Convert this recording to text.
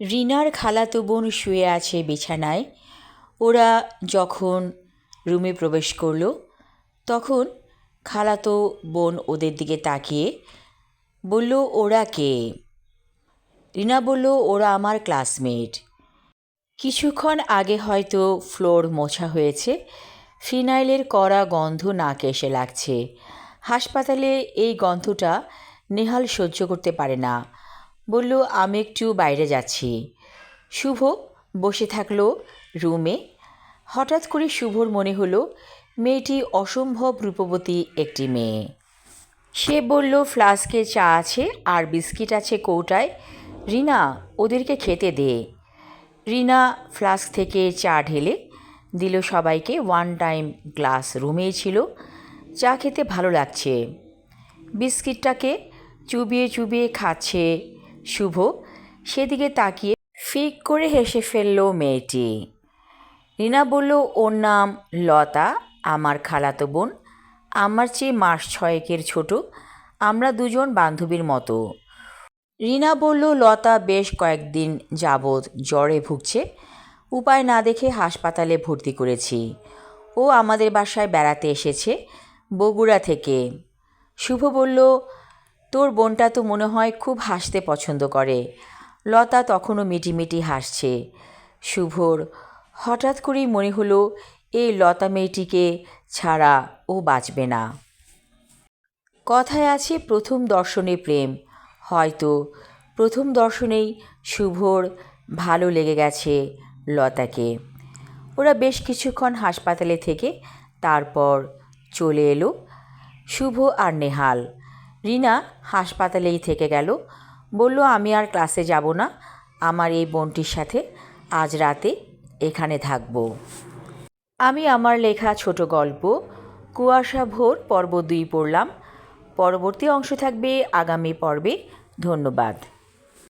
রিনার খালাতো বোন শুয়ে আছে বিছানায়। ওরা যখন রুমে প্রবেশ করল, তখন খালাতো বোন ওদের দিকে তাকিয়ে বলল, ওরা কে? রিনা বলল, ওরা আমার ক্লাসমেট। কিছুক্ষণ আগে হয়তো ফ্লোর মোছা হয়েছে, ফিনাইলের কড়া গন্ধ নাকে এসে লাগছে। হাসপাতালে এই গন্ধটা নেহাল সহ্য করতে পারে না। বলল, আমি একটু বাইরে যাচ্ছি। শুভ বসে থাকল রুমে। হঠাৎ করে শুভর মনে হলো, মেয়েটি অসম্ভব রূপবতী একটি মেয়ে। সে বলল, ফ্লাস্কে চা আছে আর বিস্কিট আছে কৌটায়। রিনা, ওদেরকে খেতে দে। রিনা ফ্লাস্ক থেকে চা ঢেলে দিল সবাইকে। ওয়ান টাইম গ্লাস রুমেই ছিল। চা খেতে ভালো লাগছে। বিস্কিটটাকে চুবিয়ে চুবিয়ে খাচ্ছে শুভ, সেদিকে তাকিয়ে ফিক করে হেসে ফেলল মেয়েটি। রিনা বলল, ওর নাম লতা, আমার খালাতো বোন। আমার চেয়ে মাস ছয়েকের ছোট। আমরা দুজন বান্ধবীর মতো। রিনা বলল, লতা বেশ কয়েকদিন যাবৎ জ্বরে ভুগছে। উপায় না দেখে হাসপাতালে ভর্তি করেছি। ও আমাদের বাসায় বেড়াতে এসেছে বগুড়া থেকে। শুভ বলল তোর বোনটা তো মনে হয় খুব হাসতে পছন্দ করে। লতা তখনও মিটিমিটি হাসছে। শুভর, হঠাৎ করেই মনে হলো এই লতা মেয়েটিকে ছাড়া ও বাঁচবে না। কথায় আছে প্রথম দর্শনে প্রেম। হয়তো প্রথম দর্শনেই শুভর ভালো লেগে গেছে লতাকে। ওরা বেশ কিছুক্ষণ হাসপাতালে থেকে তারপর চলে এলো শুভ আর নেহাল। রিনা হাসপাতালেই থেকে গেল। বলল, আমি আর ক্লাসে যাব না। আমার এই বোনটির সাথে আজ রাতে এখানে থাকব। আমি আমার লেখা ছোট গল্প, কুয়াশা ভোর পর্ব দুই পড়লাম। পরবর্তী অংশ থাকবে আগামী পর্বে। ধন্যবাদ।